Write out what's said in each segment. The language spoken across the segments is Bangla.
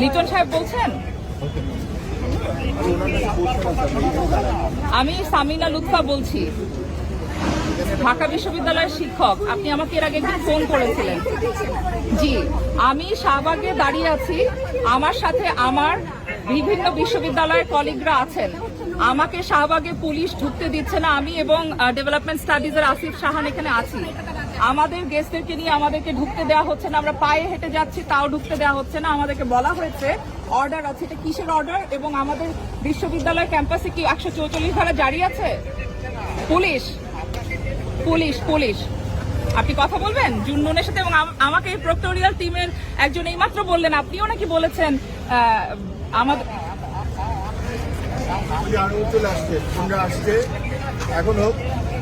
লিটন সাহেব বলছেন? আমি সামিনা লুৎফা বলছি। ঢাকা বিশ্ববিদ্যালয়ের শিক্ষক, আপনি আমাকে এর আগে একদিন ফোন করেছিলেন। জি, আমি শাহবাগে দাঁড়িয়ে আছি। আমার সাথে আমার বিভিন্ন বিশ্ববিদ্যালয়ের কলিগরা আছেন। আমাকে শাহবাগে পুলিশ ঢুকতে দিচ্ছে না আমি এবং ডেভেলপমেন্ট স্টাডিজের আসিফ সাহান এখানে আছি। আমাদের গেস্টদেরকে নিয়ে আমাদেরকে ঢুকতে দেওয়া হচ্ছে না, আমরা পায়ে হেঁটে যাচ্ছি, তাও ঢুকতে দেওয়া হচ্ছে না। আমাদেরকে বলা হয়েছে অর্ডার আছে, এটা কিসের অর্ডার এবং আমাদের বিশ্ববিদ্যালয় ক্যাম্পাসে কি একশো চৌচল্লিশ ধারা জারি আছে? পুলিশ। Police police. আপনি কথা বলবেন? জুননুনের সাথে এবং আমাকে এই প্রক্টোরিয়াল টিমের একজন এইমাত্র বললেন, আপনিও নাকি বলেছেন আমাদের তোমরা আসছে। এখন হোক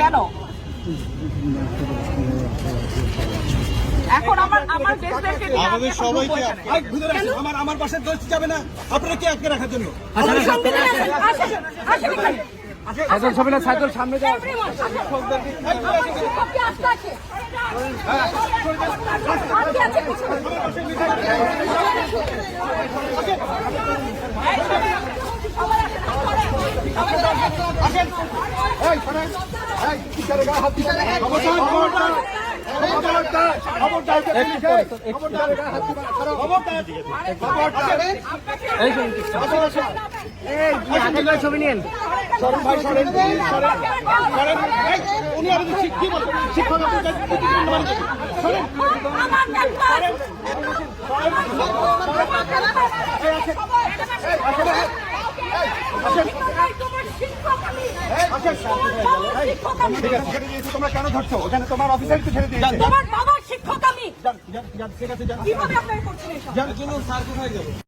কেন? এখন আমার আমার দেশদেরকে আমাদের সবাইকে। আমার আমার পাশে দোষ যাবে না। আপনারা কে আটকে রাখার জন্য? সাইদুল সবিনা সাইদুল সামনে যাও। ছবি নিন শিক্ষক কি বলেন? শিক্ষক মানে কি? তোমরা কেন ধরছো ওখানে তোমার অফিসারকে ছেড়ে দিয়েছে তোমার বাবার শিক্ষক আমি ঠিক আছে যান কীভাবে আপনাকে করছেন এসব যান, স্যার কোথায় যাবে